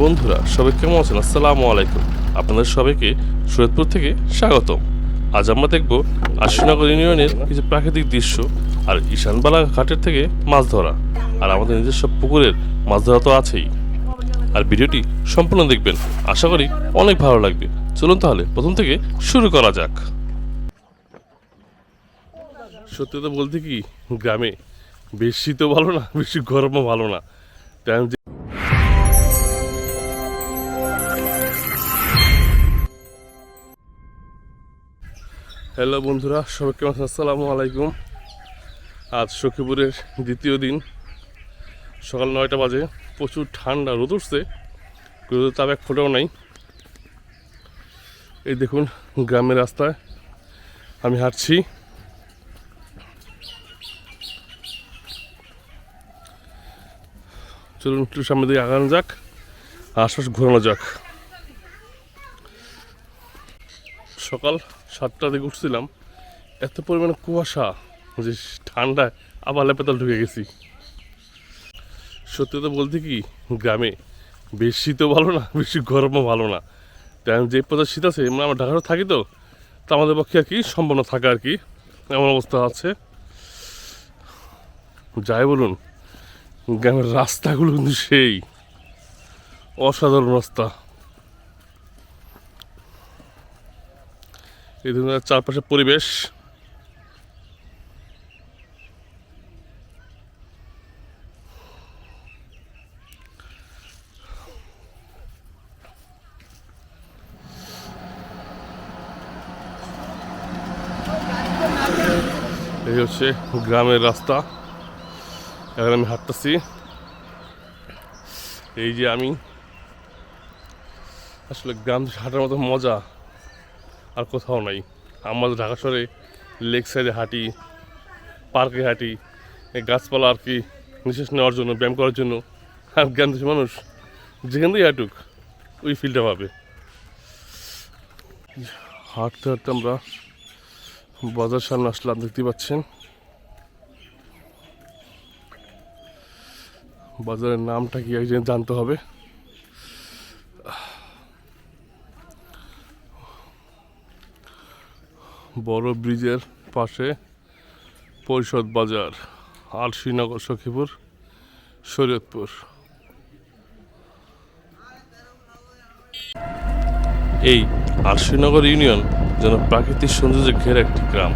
বন্ধুরা, সবাই কেমন আছেন? আসসালামু আলাইকুম। আপনাদের সবাইকে সৈয়দপুর থেকে স্বাগতম। আজ আমরা দেখব আশিনগর ইউনিয়নের কিছু প্রাকৃতিক দৃশ্য আর ঈশানবালা ঘাটের থেকে মাছ ধরা আর আমাদের নিজস্ব পুকুরের মাছ ধরা তো আছেই। আর ভিডিওটি সম্পূর্ণ দেখবেন। আশা করি অনেক ভালো লাগবে। চলুন তাহলে প্রথম থেকে শুরু করা যাক। সত্যি তো বলতে কি, গ্রামে বেশি তো ভালো না, বেশি গরমও ভালো না। হ্যালো বন্ধুরা, সবাই কেমন আসসালামু আলাইকুম। আজ সখীপুরের দ্বিতীয় দিন। সকাল নয়টা বাজে, প্রচুর ঠান্ডা, রোদ উঠছে। কিন্তু তাপ এক ফোটাও নাই। এই দেখুন, গ্রামের রাস্তায় আমি হাঁটছি। চলুন একটু সামনে দিকে আগানো যাক, আশপাশ ঘোরানো যাক। সকাল সাতটা দিকে উঠছিলাম, এত পরিমাণে কুয়াশা যে ঠান্ডায় আবার লেপেতাল ঢুকে গেছি। সত্যি তো বলতে কি, গ্রামে বেশি তো ভালো না, বেশি গরমও ভালো না। কারণ যে পথে শীত আছে মানে আমরা ঢাকাতে থাকি তো, তা আমাদের পক্ষে আর কি সম্পন্ন থাকে আর কি, এমন অবস্থা আছে। যাই বলুন, গ্রামের রাস্তাগুলো কিন্তু সেই অসাধারণ রাস্তা। এই ধরনের চারপাশে পরিবেশ। এই হচ্ছে গ্রামের রাস্তা। এখন আমি হাঁটতেছি। এই যে আমি। আসলে গ্রাম হাঁটার মতো মজা। আর কোথাও নাই। আমাদের ঢাকা শহরে লেক সাইডে হাঁটি, পার্কে হাঁটি গাছপালা আর কি নিঃশ্বাস নেওয়ার জন্য, ব্যায়াম করার জন্য। আর জ্ঞান মানুষ যেখান থেকে হাঁটুক, ওই ফিল্ডটা পাবে। হাঁটতে হাঁটতে আমরা বাজার সামনে আসলাম দেখতে পাচ্ছেন। বাজারের নামটা কি একজন জানতে হবে। বড় ব্রিজের পাশে পরিষদ বাজার আর শ্রীনগর সখীপুর, শরীয়তপুর। এই আর শ্রীনগর ইউনিয়ন যেন প্রাকৃতিক সৌন্দর্যে ঘেরা একটি গ্রাম।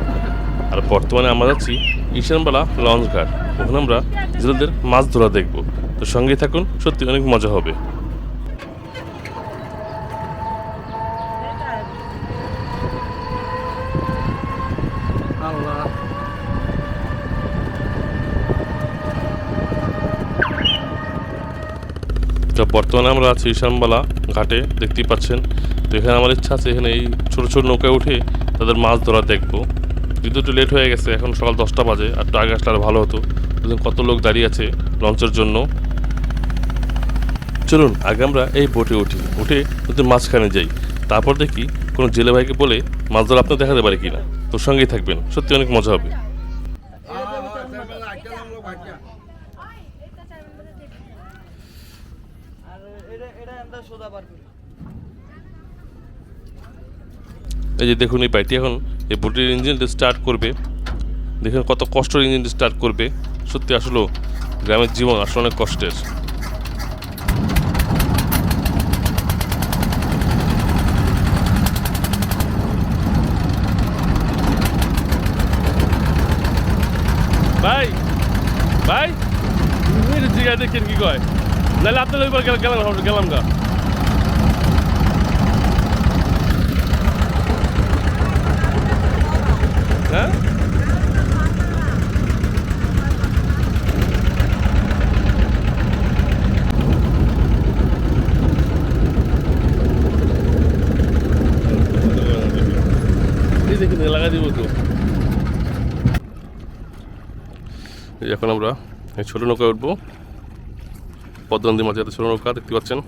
আর বর্তমানে আমরা যাচ্ছি ঈশানবালা লঞ্চ ঘাট। ওখানে আমরা জেলেদের মাছ ধরা দেখব। তো সঙ্গে থাকুন, সত্যি অনেক মজা হবে। তো বর্তমানে আমরা আছি ঈশানবালা ঘাটে, দেখতেই পাচ্ছেন। তো এখানে আমার ইচ্ছা আছে, এখানে এই ছোটো ছোটো নৌকায় উঠে তাদের মাছ ধরা দেখব। কিন্তু একটু লেট হয়ে গেছে, এখন সকাল দশটা বাজে, আর একটু আগে আসলে আরও ভালো হতো। কত লোক দাঁড়িয়ে আছে লঞ্চের জন্য। চলুন, আগে আমরা এই বোটে উঠি। উঠে নদীর মাঝখানে যাই। তারপর দেখি কোনো জেলে ভাইকে বলে মাছ ধরা আপনার দেখাতে পারে কিনা। তোর সঙ্গেই থাকবেন। সত্যি অনেক মজা হবে। এই যে দেখুন এই বাইকটি এখন, এই বোটের ইঞ্জিনটা স্টার্ট করবে। দেখুন কত কষ্টের ইঞ্জিনটা স্টার্ট করবে। সত্যি আসলে গ্রামের জীবন আসলে অনেক কষ্টের। ভাই ভাই জিগায় দেখেন কি কয় নাহলে আপনার ওইবার গেলাম গেলাম গেলাম গা হ্যাঁ এই দেখুন লাগা দিব তো এখন আমরা এই ছোটো নৌকায় উঠবো। পদ্মা নদীর মাঝে ছোটো নৌকা দেখতে পাচ্ছেন?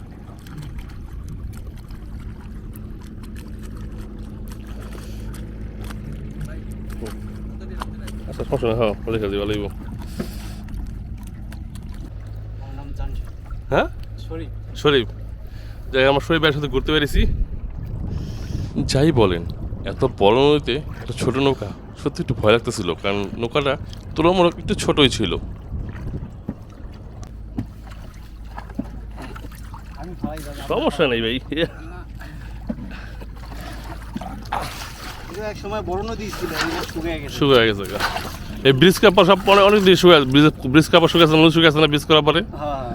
আচ্ছা সমস্যা হ্যাঁ হ্যাঁ? সরি শরীফ। যাই আমার ভাইয়ের সাথে ঘুরতে পেরেছি। যাই বলেন এত বড় নদীতে একটা ছোট নৌকা সত্যি একটু ভয় লাগতেছিল কারণ নৌকাটা তুলনামূলক একটু ছোটই ছিল। সমস্যা নেই ভাই। শুকিয়ে গেছে। এই ব্রিজ কাপড় সব পরে অনেক দিন শুকিয়ে ব্রিজ কাপড় না ব্রিজ করার পরে? হ্যাঁ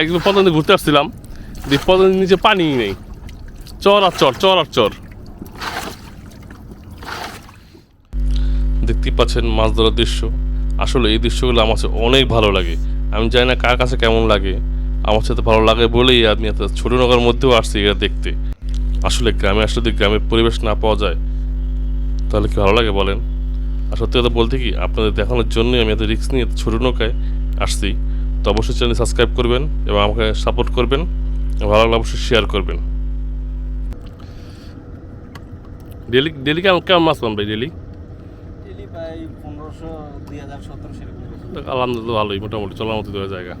একদিন পদ্মা ঘুরতে আসছিলাম দিয়ে নিচে পানি নেই। চর আর চর চর আর চর। দেখতেই পাচ্ছেন মাছ ধরার দৃশ্য। আসলে এই দৃশ্যগুলো আমার কাছে অনেক ভালো লাগে। আমি জানি না কার কাছে কেমন লাগে। আমার সাথে ভালো লাগে বলেই আমি এত ছোট নগর মধ্যেও আসছি এটা দেখতে। আসলে গ্রামে আসলে যদি গ্রামের পরিবেশ না পাওয়া যায়, তাহলে কি ভালো লাগে বলেন? আর সত্যি কথা বলতে কি, আপনাদের দেখানোর জন্যই আমি এত রিস্ক নিয়ে ছোটো নৌকায় আসছি। তো অবশ্যই চ্যানেল সাবস্ক্রাইব করবেন এবং আমাকে সাপোর্ট করবেন। ভালো লাগলে অবশ্যই শেয়ার করবেন। ডেলি ডেলি কেমন কেমন মাছ পান ভাই ডেলি প্রায় পনেরোশো দুই হাজার সতেরো সেরকম আলহামদুলিল্লাহ ভালোই মোটামুটি চলার মতো দেওয়া জায়গা।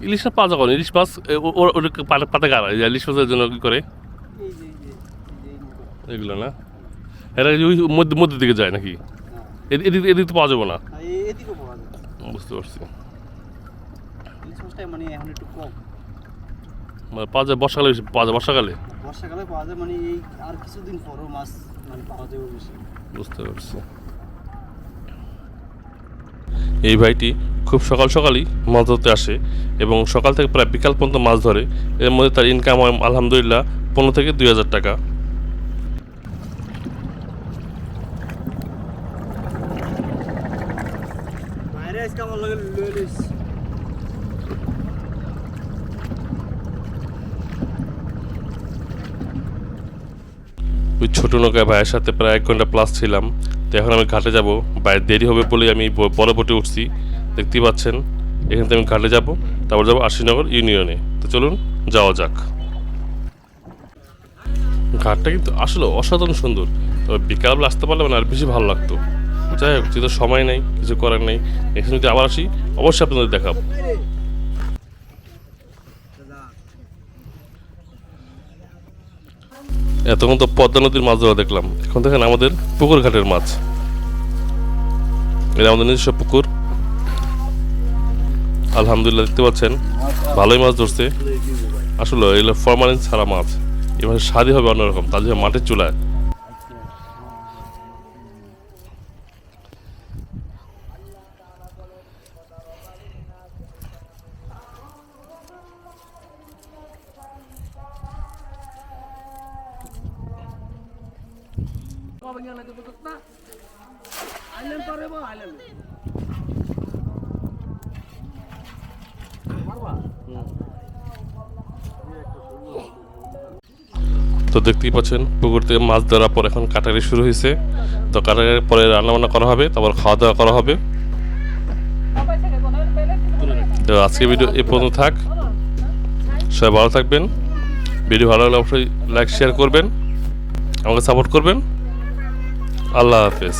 ইলিশ মাছ পাওয়া যাবে ইলিশ মাছ এ, ও- ও- ওটা পাতা পাতা গাড়া ইলিশ মাছের জন্য কি করে এই যে এই যে এই যে এই নৌকা। এগুলো না? এরা ওই মধ্যে মধ্যের দিকে যায় নাকি? হ্যাঁ। এদি- এদিক এদিক তো পাওয়া যাবে না। যায় বুঝতে পারছি। মানে মানে পাওয়া যায় বর্ষাকালে বেশি পাওয়া যায় বর্ষাকালে? বর্ষাকালে পাওয়া যায় মানে এই আর কিছুদিন পরও মাছ মানে পাওয়া যাবে বেশি। বুঝতে পারছি। এই ভাইটি খুব সকাল সকালই মাছ ধরতে আসে এবং সকাল থেকে প্রায় বিকাল পর্যন্ত মাছ ধরে। এর মধ্যে তার ইনকাম হয় আলহামদুলিল্লাহ পনেরো থেকে দুই হাজার টাকা বাইরে আজকে ওই ছোটো নৌকায় ভাইয়ের সাথে প্রায় এক ঘণ্টা প্লাস ছিলাম। তো এখন আমি ঘাটে যাব। ভাইয়ের দেরি হবে বলে আমি বড় বোটে উঠছি। দেখতেই পাচ্ছেন, এখান থেকে আমি ঘাটে যাব। তারপর যাব আশিনগর ইউনিয়নে। তো চলুন, যাওয়া যাক। ঘাটটা কিন্তু আসলে অসাধারণ সুন্দর। তবে বিকালবেলা আসতে পারলে মানে আর বেশি ভালো লাগতো। যাই হোক, যেহেতু সময় নেই, কিছু করার নেই, এখানে যদি আবার আসি, অবশ্যই আপনাদের দেখাবো। এতক্ষণ তো পদ্মা নদীর মাছ ধরা দেখলাম। এখন দেখেন আমাদের পুকুর ঘাটের মাছ। এটা আমাদের নিজস্ব পুকুর। আলহামদুলিল্লাহ দেখতে পাচ্ছেন, ভালোই মাছ ধরছে। আসলে এগুলো ফরমালিন ছাড়া মাছ। এবার স্বাদই হবে অন্যরকম, তার জন্য মাটির চুলায়। তো দেখতেই পাচ্ছেন, পুকুর থেকে মাছ ধরার পর এখন কাটারি শুরু হয়েছে। তো কাটারির পরে রান্নাবান্না করা হবে, তারপর খাওয়া দাওয়া করা হবে। তো আজকে ভিডিও এ পর্যন্ত থাক। সবাই ভালো থাকবেন। ভিডিও ভালো লাগলে অবশ্যই লাইক শেয়ার করবেন। আমাকে সাপোর্ট করবেন। আল্লাহ হাফেজ।